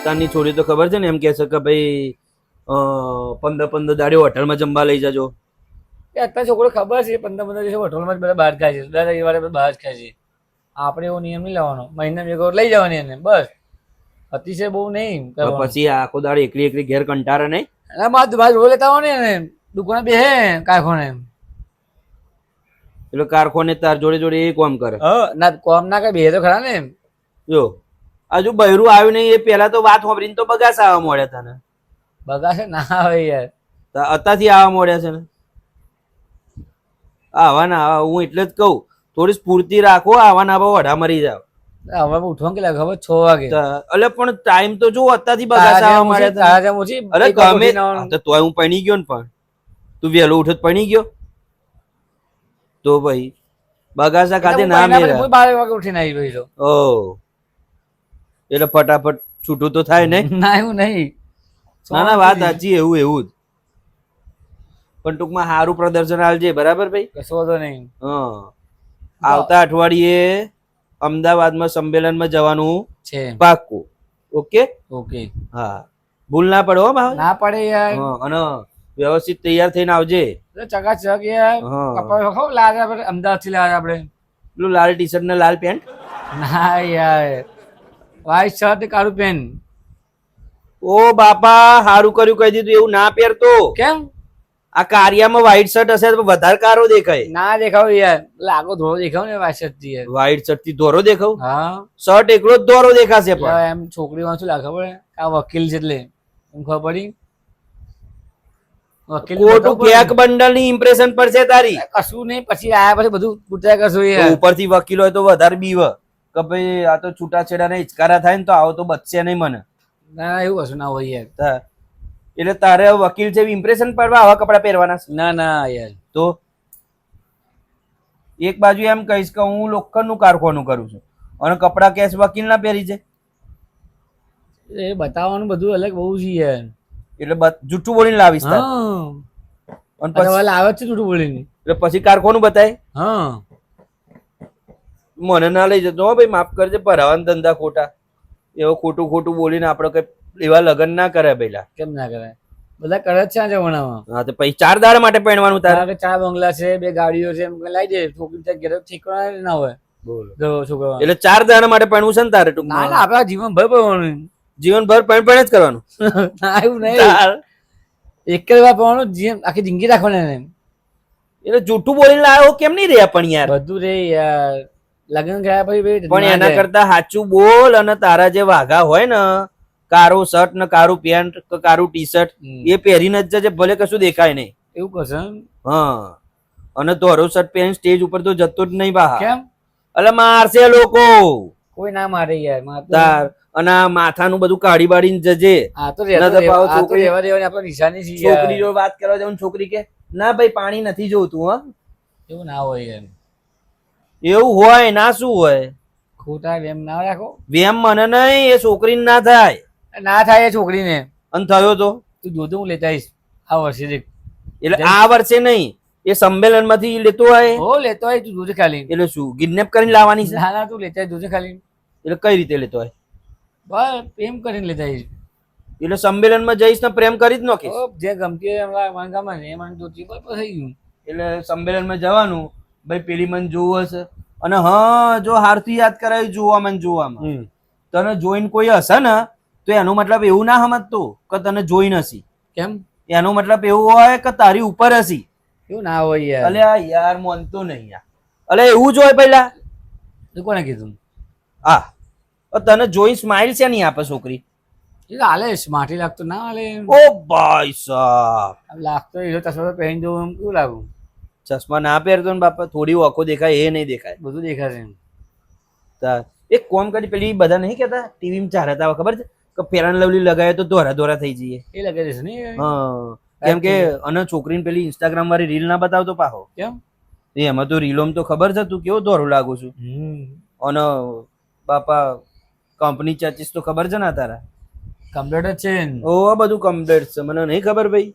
અત્યારની છોરી તો ખબર છે ને? એમ કહે છે કે ભાઈ પંદર પંદર દાડીઓ હોટલમાં જમવા લઈ જજો. અત્યારે છોકરો ખબર છે પંદર પંદર દિવસે હોટલમાં જ બધા બહાર ખાય છે. દર રવિવારે બહાર જ ખાય છે. આપણે એવો નિયમ નહીં લેવાનો મહિના ભેગો લઈ જવાની એને. બસ. અતિશય બહુ નહીં પછી આખો દાડે એકલી એકલી ઘેર કંટાળે નહીં? અને મારા મારા જોડે લેતા હોય ને દુકાને બે હે કારખાને એટલે કારખોને તાર જોડે જોડે એ કોમ કરે? હા ના કોમ ના કઈ બે તો ખરા ને જો. હજુ બહેરું આવ્યું નહીં એ પેલા તો વાત સાંભળીને તો બગાસ આવવા મળ્યા તને બગાસ ના આવે યાર. અત્યારથી આવવા મળ્યા છે ને. આવા ના આવા હું એટલે જ કહું થોડી સ્ફૂર્તિ રાખો આવા ના આવા વઢા મરી જાવ હવે ઉઠવાનું કેટલા ખબર છ વાગે. એટલે પણ ટાઈમ તો જો અત્યારથી બગાસ આવવા મળ્યા તારા ઓછી અરે ગમે તોય હું પણી ગયો ને પણ. તું વહેલો ઉઠત પણી ગયો. તો ભાઈ બગાસા ખાતે ના મેરા કોઈ બાર વાગે ઉઠીને આવી ગઈ ઓ. એટલે ફટાફટ છૂટું તો થાય નહીં. ના એવું નહીં. ના ના વાત સાચી એવું એવું જ. પણ ટૂંકમાં સારું પ્રદર્શન આવજે બરાબર ભાઈ? કશો તો નહીં. હા. આવતા અઠવાડિયે અમદાવાદમાં સંમેલનમાં જવાનું છે. પાક્કું. ઓકે? ઓકે. હા. ભૂલ ના પડો ના પડે યાર. અને વ્યવસ્થિત તૈયાર થઈને આવજે. ચકાચક યાર. હા. લાલ ખબર આપણે અમદાવાદથી લાલ આપણે. પેલું લાલ ટી શર્ટ ને લાલ પેન્ટ? ના યાર. વ્હાઈટ શર્ટ કાળું પેન. ઓ બાપા સારું કર્યું કહી દીધું એવું ના પહેરતો કેમ? આ કાર્યમાં વ્હાઈટ શર્ટ હશે તો વધારે કારો દેખાય. ના દેખાવ યાર લાગો ધોરો દેખાવ ને વ્હાઈટ શર્ટથી વ્હાઈટ શર્ટથી ધોરો દેખાવ? હા. શર્ટ એકલો જ ધોરો દેખાશે પણ. એમ છોકરી વાંચું લાગે પડે હે? આ વકીલ છે એટલે. એમ ખબર પડી? વકીલ ખોટું ક્યાંક બંડલની ઇમ્પ્રેશન પડશે તારી. કશું નહીં પછી આયા પછી બધું પૂછ્યા કરશું ઉપરથી વકીલ હોય તો વધારે બીવ. કે ભાઈ આ તો છૂટાછેડા ને હિચકારા થાય ને તો આવો તો બચશે નહીં મને. ના એવું કશું ના હોય યાર. એટલે તારે વકીલ છે ઇમ્પ્રેશન પડવા આવા કપડા પહેરવાના છે. ના ના યાર. તો એક બાજુ એમ કહીશ કે હું લોખંડનું કારખાનું કરું છું. અને કપડા કેસ વકીલ ના પહેરી છે? એ બતાવવાનું બધું અલગ બહુ છે યાર. એટલે જૂઠું બોલીને લાવીશ. હા. અને પછી? લાવે છે જૂઠું બોલીને. એટલે પછી કારખાનું બતાય? હા. મને ના લઈ જતો. હો ભાઈ માફ કરજે ભરાવાના ધંધા ખોટા. એવો ખોટું ખોટું બોલીને આપણે કઈ એવા લગ્ન ના કરે પેલા કેમ ના કરાય? બધા કરે છે આજે જમાનામાં. હા તો પછી ચાર દાર માટે પહેરવાનું તારે. ચાર બંગલા છે બે ગાડીઓ છે એમ લાવી દે છોકરી ત્યાં ઘેર ઠીકવાના ના હોય? બોલો. છોકરો એટલે ચાર દાડા માટે પહેરવું છે ને તારે ટૂંકમાં? ના આપણા જીવન ભર પહેણવાનું. જીવન ભર પહેણ પહેણ જ કરવાનું. આવું એવું નહીં. એક જ વાર પહેણવાનું જીવન આખી જિંદગી રાખવાની એટલે જૂઠું બોલીને લાવ્યો કેમ નહીં રહ્યા પણ યાર? બધું રે યાર. લગ્ન ગયા પછી પણ એના કરતા સાચું બોલ અને તારા જે વાઘા હોય ને કારું શર્ટ ને કારું પેન્ટ કે કારું ટી શર્ટ એ પહેરીને જ જજે ભલે કશું દેખાય નહીં. એવું કશે હા. અને ધોરો શર્ટ પહેરીને સ્ટેજ ઉપર તો જતો જ નહીં બહાર કેમ? એટલે મારશે લોકો. કોઈ ના મારે યાર તાર. અને આ માથાનું બધું કાઢી બાળીને જજે. આ તો છોકરી- એવા દેવાની આપણે નિશાની છે છોકરી જો વાત કરવા જાવ છોકરી કે ના ભાઈ પાણી નથી જોતું હા. એવું ના હોય યાર એવું હોય ના શું હોય? ખોટા વેમ ના રાખો. વેમ મને નહીં એ છોકરીને ના થાય. ના થાય એ છોકરીને. અને થયો તો? તું જોતો હું લેતા આવીશ. આ વર્ષે એટલે આ વર્ષે નહીં એ સંમેલનમાંથી લેતો હોય? હો લેતો હોય તું જોજે ખાલી. એટલે શું કિડનેપ કરીને લાવવાની છે? ના ના તું લેતા જોજે ખાલી. એટલે કઈ રીતે લેતો હોય? બસ પ્રેમ કરીને લેતા આવીશ. એટલે સંમેલનમાં જઈશ ને પ્રેમ કરી જ નોખીશ? જે ગમતી હોય એમ મને ગમે એ મને જોતી થઈ ગયું એટલે સંમેલનમાં જવાનું ભાઈ પેલી મને જોવું હશે. અને હા જો હારથી યાદ કરાવી જોવા મને જોવામાં. તને જોઈને કોઈ હશે ને તો એનો મતલબ એવું ના સમજતો કે તને જોઈ નથી કેમ? એનો મતલબ એવું હોય કે તારી ઉપર હસી. એવું ના હોય યાર. અલે આ યાર માનતો નહીં યાર અલે એવું જ હોય પહેલા. કોને કીધું? આ તને જોઈ સ્માઇલ છે નહીં આપે છોકરી? હાલે માટી લાગતો ના હાલે ઓ ભાઈ સાહેબ. આમ લાગતો એ ચશ્મા પહેરી જવું એમ કેવું લાગુ? ચશ્મા ના પહેરતો ને બાપા થોડી ઓખો દેખાય એ નહીં દેખાય. બધું દેખાશે એમ. તા- એક કોમ કરી પેલી બધા નહીં કહેતા? ટીવીમાં ચાર હતા ખબર છે? કે ફેરન લવલી લગાવે તો ધોરા ધોરા થઈ જઈએ. એ લગે છે ને હા. કેમ કે અને છોકરીને પેલી ઇન્સ્ટાગ્રામ વાળી રીલ ના બતાવતો પાહો. કેમ? એ એમાં તો રીલોમ તો ખબર છે તું કેવો ધોરું લાગુ છું? અને બાપા કંપની ચાચીસ તો ખબર છે ને તારા? કમ્પ્લેટ જ છે. ઓ આ બધું કમ્પ્લેટ છે. મને નહીં ખબર ભાઈ.